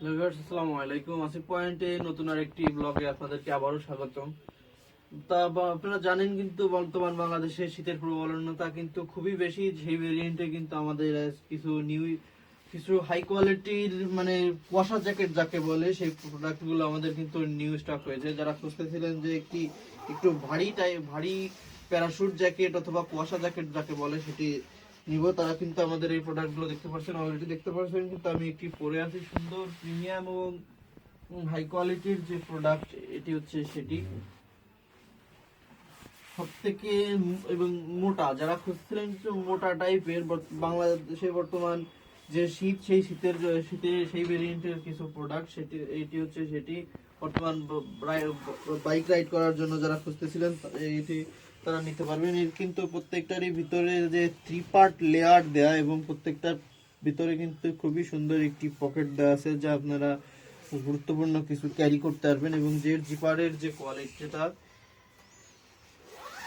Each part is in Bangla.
আসসালামু আলাইকুম। আসিফ পয়েন্টে নতুন আরেকটি ব্লগে আপনাদেরকে আবারও স্বাগতম। তা আপনারা জানেন কিন্তু বর্তমান বাংলাদেশে শীতের প্রবলনতা কিন্তু খুবই বেশি। সেই ভেরিয়েন্টে কিন্তু আমাদের কিছু নিউ কিছু হাই কোয়ালিটির মানে কুয়াশা জ্যাকেট যাকে বলে, সেই প্রোডাক্টগুলো আমাদের কিন্তু নিউ স্টক হয়েছে। যারা খুঁজতেছিলেন যে একটি, একটু ভারী টাইপ ভারী প্যারাশুট জ্যাকেট অথবা কুয়াশা জ্যাকেট যাকে বলে, সেটি নিব, তারা কিন্তু আমাদের এই প্রোডাক্টগুলো দেখতে পাচ্ছেন অলরেডি দেখতে পাচ্ছেন কিন্তু আমি একটি পরে আছি, সুন্দর প্রিমিয়াম এবং হাই কোয়ালিটির যে প্রোডাক্ট এটি হচ্ছে সেটি। সব থেকে এবং মোটা, যারা খুঁজছিলেন মোটা টাইপের বাংলাদেশে বর্তমান যে শীত, সেই শীতের শীতে সেই ভেরিয়েন্টের কিছু প্রোডাক্ট সেটি, এটি হচ্ছে সেটি। বর্তমান বাইক রাইড করার জন্য যারা খুঁজতেছিলেন, এটি তারা নিতে পারবেন এর কিন্তু প্রত্যেকটারই ভিতরে যে থ্রি পার্ট লেয়ার দেয়া এবং প্রত্যেকটার ভিতরে কিন্তু খুবই সুন্দর একটি পকেট দেওয়া আছে যা আপনারা গুরুত্বপূর্ণ কিছু ক্যারি করতে পারবেন এবং যে জিপারের যে কোয়ালিটিটা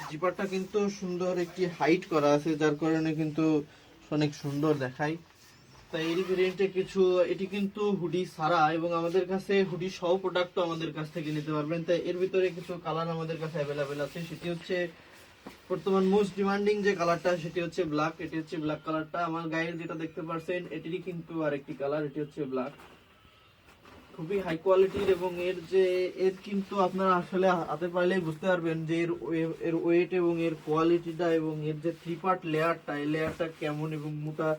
জিপারটা কিন্তু সুন্দর একটি হাইট করা আছে, যার কারণে কিন্তু অনেক সুন্দর দেখায়। তাই এই ভেরিয়েন্টে কিছু, এটি কিন্তু হুডি সারা এবং আমাদের কাছে হুডি সহ প্রোডাক্ট আমাদের কাছ থেকে নিতে পারবেন। তাই এর ভিতরে কিছু কালার আমাদের কাছে অ্যাভেলেবেল আছে। সেটি হচ্ছে বর্তমান মোস্ট ডিমান্ডিং যে কালারটা সেটি হচ্ছে ব্ল্যাক এটি হচ্ছে ব্ল্যাক কালারটা আমার গায়ের যেটা দেখতে পারছেন, এটিরই কিন্তু আরেকটি কালার এটি হচ্ছে ব্ল্যাক খুবই হাই কোয়ালিটির এবং এর যে, এর কিন্তু আপনারা আসলে হাতে পাইলেই বুঝতে পারবেন যে এর এর ওয়েট এবং এর কোয়ালিটিটা এবং এর যে থ্রি পার্ট লেয়ারটা এই লেয়ারটা কেমন এবং মোটা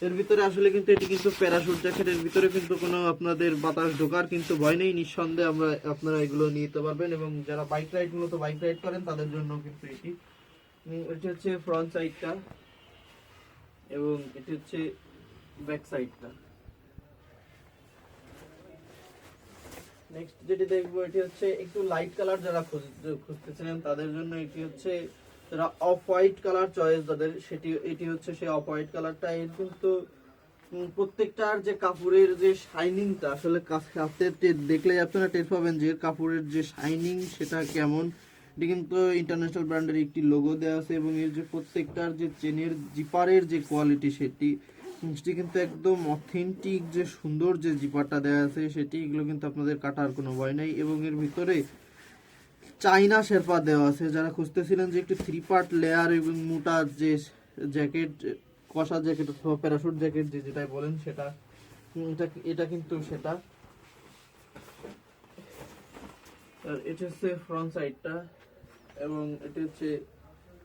এর ভিতরে আসলে কিন্তু এটি কিন্তু প্যারাশুট জ্যাকেটের ভিতরে কিন্তু কোনো আপনাদের বাতাস ঢোকার কিন্তু ভয় নেই। নিঃসন্দেহে আমরা, আপনারা এগুলো নিতে পারবেন এবং যারা বাইক রাইড মূলত বাইক রাইড করেন, তাদের জন্য কিন্তু এটি। এটি হচ্ছে ফ্রন্ট সাইডটা এবং এটি হচ্ছে ব্যাক সাইডটা নেক্সট যেটি দেখব, এটি হচ্ছে একটু লাইট কালার যারা খুঁজ- খুঁজতেছিলেন তাদের জন্য এটি হচ্ছে যারা অফ হোয়াইট কালার চয়েস যাদের, সেটি, এটি হচ্ছে সেই অফ হোয়াইট কালারটা এর কিন্তু প্রত্যেকটার যে কাপড়ের যে শাইনিংটা আসলে হাতে দেখলে আপনারা টের পাবেন যে কাপড়ের যে শাইনিং সেটা কেমন। এটি কিন্তু ইন্টারন্যাশনাল ব্র্যান্ডের একটি লোগো দেওয়া আছে এবং এর যে প্রত্যেকটার যে চেনের জিপারের যে কোয়ালিটি সেটি সেটি কিন্তু একদম অথেন্টিক যে সুন্দর যে জিপারটা দেওয়া আছে, সেটি এগুলো কিন্তু আপনাদের কাটার কোনো ভয় নাই। এবং এর ভিতরে চাইনা শেরপা দেওয়া আছে। যারা খুঁজতেছিলেন যে একটু থ্রি পার্ট লেয়ার এবং মোটা যে জ্যাকেট কষা জ্যাকেট অথবা প্যারাশুট জ্যাকেট যে যেটাই বলেন সেটা এটা এটা কিন্তু সেটা। আর এটা হচ্ছে ফ্রন্ট সাইডটা এবং এটা হচ্ছে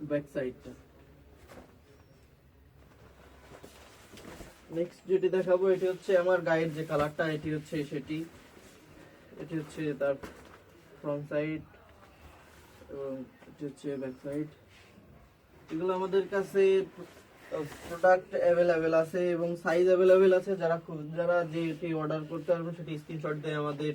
ব্যাক সাইডটা নেক্সট যেটি দেখাবো, এটি হচ্ছে আমার গায়ের যে কালারটা এটি হচ্ছে সেটি। এটি হচ্ছে তার ফ্রন্ট সাইড এবং এটি হচ্ছে ব্যাক এগুলো আমাদের কাছে প্রোডাক্ট অ্যাভেলেবেল আছে এবং সাইজ অ্যাভেলেবেল আছে। যারা যারা যেটি অর্ডার করতে পারবেন সেটি স্ক্রিনশট দেয় আমাদের।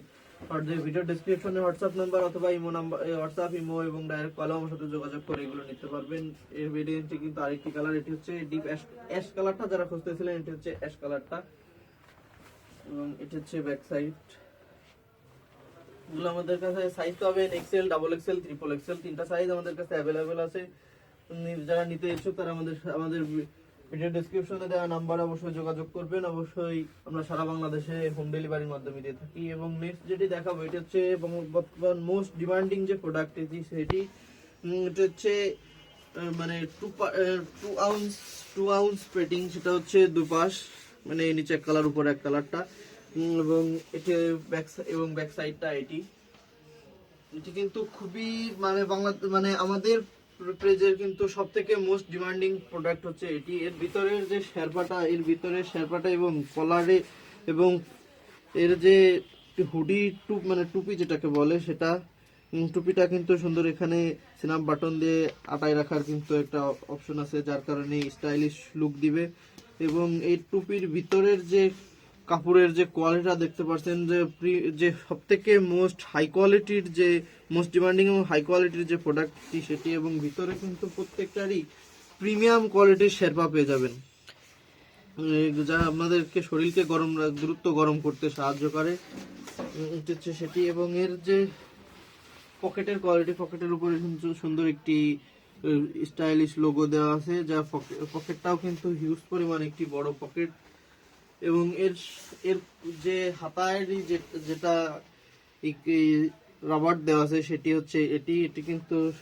ভিডিও ডিসক্রিপশনে হোয়াটসঅ্যাপ নাম্বার অথবা ইমো নাম্বার হোয়াটসঅ্যাপ ইমো এবং ডাইরেক্ট কলে আমার সাথে যোগাযোগ করে এগুলো নিতে পারবেন। এর ভেরিয়েন্টে কিন্তু আরেকটি কালার এটি হচ্ছে ডিপ অ্যাশ অ্যাশ কালারটা যারা খুঁজতেছিলেন, এটি হচ্ছে অ্যাশ কালারটা এবং এটি হচ্ছে ব্যাক সাইড এগুলো আমাদের কাছে সাইজ পাবেন XL double XL triple XL তিনটা সাইজ আমাদের কাছে অ্যাভেলেবেল আছে। যারা নিতে ইচ্ছুক তারা আমাদের আমাদের ভিডিও ডেসক্রিপশনে দেওয়া নাম্বারে অবশ্যই যোগাযোগ করবেন। অবশ্যই আমরা সারা বাংলাদেশে হোম ডেলিভারির মাধ্যমে দিয়ে থাকি এবং নেক্সট যেটি দেখাবো, এটা হচ্ছে বর্তমান- মোস্ট ডিমান্ডিং যে প্রোডাক্ট এটি সেটি এটা হচ্ছে মানে two two ounce two ounce পেটিং সেটা হচ্ছে দুপাশ মানে নিচে এক কালার উপরে এক কালারটা এবং এটি ব্যাক এবং ব্যাক সাইডটা এটি। এটি কিন্তু খুবই মানে বাংলা মানে আমাদের পেজের কিন্তু সব থেকে মোস্ট ডিমান্ডিং প্রোডাক্ট হচ্ছে এটি। এর ভিতরের যে শেরপাটা, এর ভিতরের শেরপাটা এবং কলারে এবং এর যে হুডি টুপ মানে টুপি যেটাকে বলে সেটা টুপিটা কিন্তু সুন্দর এখানে সিনাপ বাটন দিয়ে আটায় রাখার কিন্তু একটা অপশন আছে, যার কারণে স্টাইলিশ লুক দিবে। এবং এই টুপির ভিতরের যে কাপড়ের যে কোয়ালিটিটা দেখতে পাচ্ছেন যে যে সব থেকে মোস্ট হাই কোয়ালিটির যে মোস্ট ডিমান্ডিং এবং হাই কোয়ালিটির যে প্রোডাক্টটি সেটি এবং ভিতরে কিন্তু প্রত্যেকটারই প্রিমিয়াম কোয়ালিটির শেরপা পেয়ে যাবেন। যা আপনাদেরকে শরীরকে গরম দ্রুত গরম করতে সাহায্য করে হচ্ছে সেটি এবং এর যে পকেটের কোয়ালিটি পকেটের উপরে কিন্তু সুন্দর একটি স্টাইলিশ লোগো দেওয়া আছে, যা পকেটটাও কিন্তু হিউজ পরিমাণ একটি বড় পকেট। এবং এর এর যে হাতায় যে- যেটা রাবার দেওয়া আছে, সেটি হচ্ছে, এটি এটি কিন্তু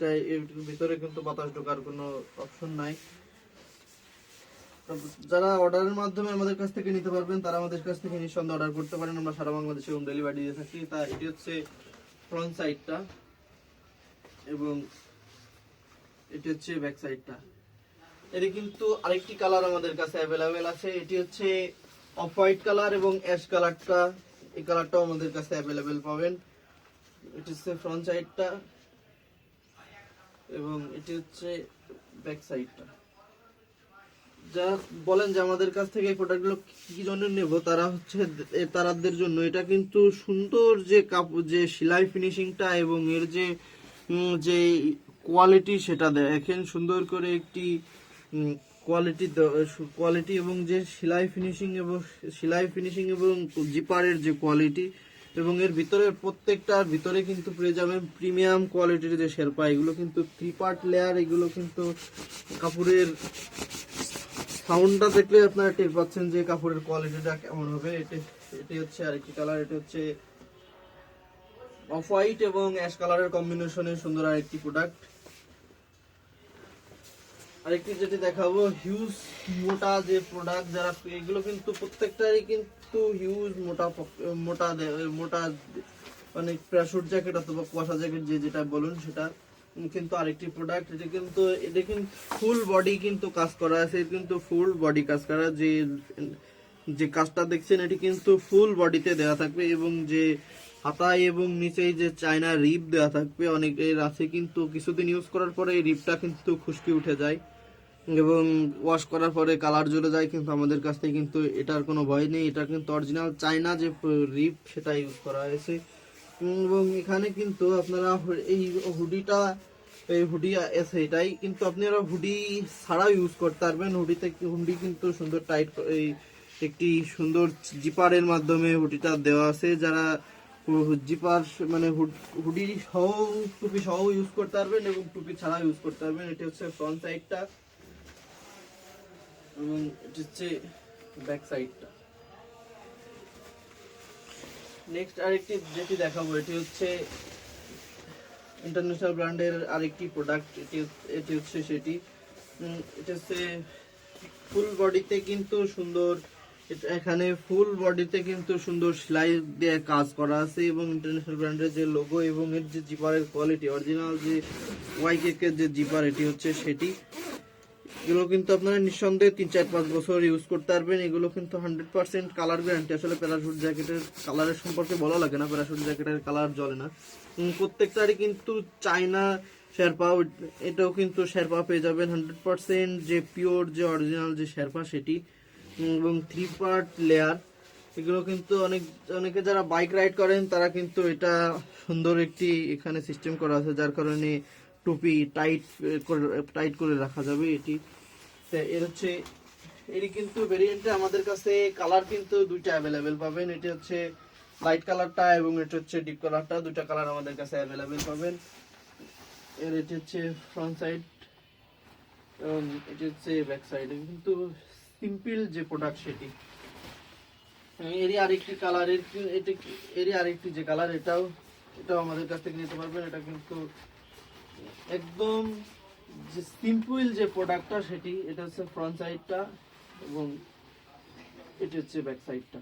এর ভিতরে কিন্তু বাতাস ঢোকার কোনো অপশন নাই। যারা অর্ডারের মাধ্যমে আমাদের কাছ থেকে নিতে পারবেন, তারা আমাদের কাছ থেকে নিঃসন্দেহে অর্ডার করতে পারেন। আমরা সারা বাংলাদেশে হোম ডেলিভারি দিয়ে থাকি। তা, এটি হচ্ছে ফ্রন্ট সাইডটা এবং এটি হচ্ছে ব্যাক সাইডটা এর কিন্তু আরেকটি কালার আমাদের কাছে অ্যাভেলেবেল আছে। এটি হচ্ছে অফ হোয়াইট কালার এবং অ্যাশ কালারটা এই কালারটাও আমাদের কাছে অ্যাভেলেবেল পাবেন। এটি হচ্ছে ফ্রন্ট সাইডটা এবং এটি হচ্ছে ব্যাক সাইডটা যারা বলেন যে আমাদের কাছ থেকে এই প্রোডাক্টগুলো কি জন্য নেব, তারা হচ্ছে তারাদের জন্য। এটা কিন্তু সুন্দর যে কাপড় যে সেলাই ফিনিশিংটা এবং এর যে যে কোয়ালিটি সেটা দেখেন। সুন্দর করে একটি কোয়ালিটি কোয়ালিটি এবং যে সেলাই ফিনিশিং এবং, সেলাই ফিনিশিং এবং জিপারের যে কোয়ালিটি এবং এর ভিতরে প্রত্যেকটার ভিতরে কিন্তু পেয়ে যাবেন প্রিমিয়াম কোয়ালিটির যে শেরপা এগুলো কিন্তু থ্রি পার্ট লেয়ার এগুলো কিন্তু কাপড়ের সাউন্ডটা দেখলে আপনারা টের পাচ্ছেন যে কাপড়ের কোয়ালিটিটা কেমন হবে। এটি এটি হচ্ছে আরেকটি কালার এটি হচ্ছে অফ হোয়াইট এবং অ্যাশ কালারের কম্বিনেশনে সুন্দর আরেকটি প্রোডাক্ট আরেকটি যেটি দেখাবো হিউজ মোটা যে প্রোডাক্ট যারা এগুলো কিন্তু প্রত্যেকটারই কিন্তু হিউজ মোটা মোটা মোটা মানে প্যারাশুট জ্যাকেট অথবা কুয়াশা জ্যাকেট যে যেটা বলুন সেটা কিন্তু আরেকটি প্রোডাক্ট এটা কিন্তু এটা কিন্তু ফুল বডি কিন্তু কাজ করা আছে কিন্তু ফুল বডি কাজ করা যে যে কাজটা দেখছেন, এটি কিন্তু ফুল বডিতে দেওয়া থাকবে এবং যে হাতায় এবং নিচেই যে চায়না রিপ দেওয়া থাকবে, অনেকের আছে কিন্তু কিছুদিন ইউজ করার পরে এই রিপটা কিন্তু খুশকি উঠে যায় এবং ওয়াশ করার পরে কালার জ্বলে যায় কিন্তু আমাদের কাছ থেকে কিন্তু এটার কোনো ভয় নেই। এটা কিন্তু অরিজিনাল চায়না যে রিপ সেটা ইউজ করা হয়েছে। এবং এখানে কিন্তু আপনারা এই হুডিটা, এই হুডি আছে এটাই কিন্তু আপনারা হুডি ছাড়াও ইউজ করতে পারবেন। হুডিতে হুডি কিন্তু সুন্দর টাইট এই একটি সুন্দর জিপারের মাধ্যমে হুডিটা দেওয়া আছে। যারা জিপার মানে হুড- সহ টুপি সহ ইউজ করতে পারবেন এবং টুপি ছাড়াও ইউজ করতে পারবেন। এটি হচ্ছে ফ্রন্ট সাইডটা এবং এটি হচ্ছে ব্যাক সাইডটা নেক্সট আরেকটি যেটি দেখাবো, এটি হচ্ছে ইন্টারন্যাশনাল ব্র্যান্ডের আরেকটি প্রোডাক্ট এটি এটি হচ্ছে সেটি। এটা হচ্ছে ফুল বডিতে কিন্তু সুন্দর এখানে ফুল বডিতে কিন্তু সুন্দর সেলাই দিয়ে কাজ করা আছে এবং ইন্টারন্যাশনাল ব্র্যান্ডের যে লোগো এবং এর যে জিপারের কোয়ালিটি অরিজিনাল যে ওয়াইকেকের যে জিপার এটি হচ্ছে সেটি। এগুলো কিন্তু আপনারা নিঃসন্দেহে তিন চার পাঁচ বছর ইউজ করতে পারবেন। এগুলো কিন্তু হান্ড্রেড পার্সেন্ট কালার গ্যারান্টি আসলে প্যারাশুট জ্যাকেটের কালারের সম্পর্কে বলা লাগে না। প্যারাশুট জ্যাকেটের কালার জ্বলে না। প্রত্যেকটারই কিন্তু চায়না শেরপা, এটাও কিন্তু শেরপা পেয়ে যাবেন হান্ড্রেড পার্সেন্ট যে পিওর যে অরিজিনাল যে শেরপা সেটি। এবং থ্রি পার্ট লেয়ার এগুলো কিন্তু অনেক, অনেকে যারা বাইক রাইড করেন, তারা কিন্তু এটা সুন্দর একটি এখানে সিস্টেম করা আছে, যার কারণে টুপি টাইট টাইট করে রাখা যাবে এটি। এর হচ্ছে এটি কিন্তু ভেরিয়েন্টে আমাদের কাছে কালার কিন্তু দুইটা অ্যাভেলেবেল পাবেন। এটি হচ্ছে লাইট কালারটা এবং এটা হচ্ছে ডিপ কালারটা দুইটা কালার আমাদের কাছে অ্যাভেলেবেল পাবেন। এর এটি হচ্ছে ফ্রন্ট সাইড এবং এটি হচ্ছে ব্যাক সাইড কিন্তু সিম্পল যে প্রোডাক্ট সেটি। এরই আরেকটি কালার এটি এরই আরেকটি যে কালার এটাও এটাও আমাদের কাছ থেকে নিতে পারবেন। এটা কিন্তু একদম যে সিম্পল যে প্রোডাক্টটা সেটি, এটা হচ্ছে ফ্রন্ট সাইডটা এবং এটি হচ্ছে ব্যাক সাইডটা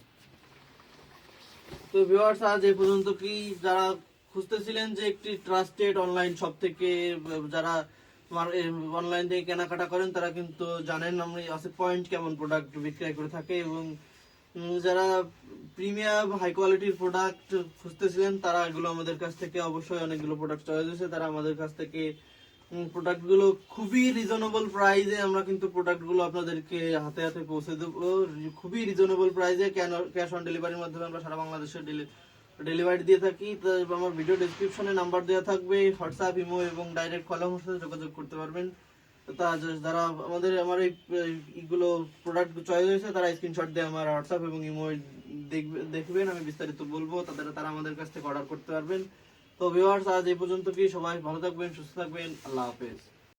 তো ভিউয়ার্স আজ এই পর্যন্ত কি যারা খুঁজতেছিলেন যে একটি ট্রাস্টেড অনলাইন শপ থেকে, যারা অনলাইন থেকে কেনাকাটা করেন, তারা কিন্তু জানেন আমরা আছে পয়েন্ট কেমন প্রোডাক্ট বিক্রয় করে থাকে এবং যারা প্রিমিয়াম হাই কোয়ালিটির প্রোডাক্ট খুঁজতেছিলেন, তারা এগুলো আমাদের কাছ থেকে অবশ্যই অনেকগুলো প্রোডাক্ট চয়েস হয়েছে তারা আমাদের কাছ থেকে প্রোডাক্টগুলো খুবই রিজনেবল প্রাইসে আমরা কিন্তু প্রোডাক্টগুলো আপনাদেরকে হাতে হাতে পৌঁছে দেবো। খুবই রিজনেবল প্রাইসে ক্যাশ অন ডেলিভারির মাধ্যমে আমরা সারা বাংলাদেশে ডেলিভারি দিয়ে থাকি, তো আমার ভিডিও ডেসক্রিপশনে নাম্বার দেওয়া থাকবে হোয়াটসঅ্যাপ ইমো এবং ডাইরেক্ট কল আমার সাথে যোগাযোগ করতে পারবেন। তা যারা আমাদের, আমার এই এইগুলো প্রোডাক্ট চয়েস হয়েছে, তারা স্ক্রিনশট দিয়ে আমার হোয়াটসঅ্যাপ এবং ইমো দেখবে, দেখবেন, আমি বিস্তারিত বলব, তাদের, তারা আমাদের কাছ থেকে অর্ডার করতে পারবেন। তো ভিউয়ার্স আজ এই পর্যন্ত কি? সবাই ভালো থাকবেন, সুস্থ থাকবেন, আল্লাহ হাফেজ।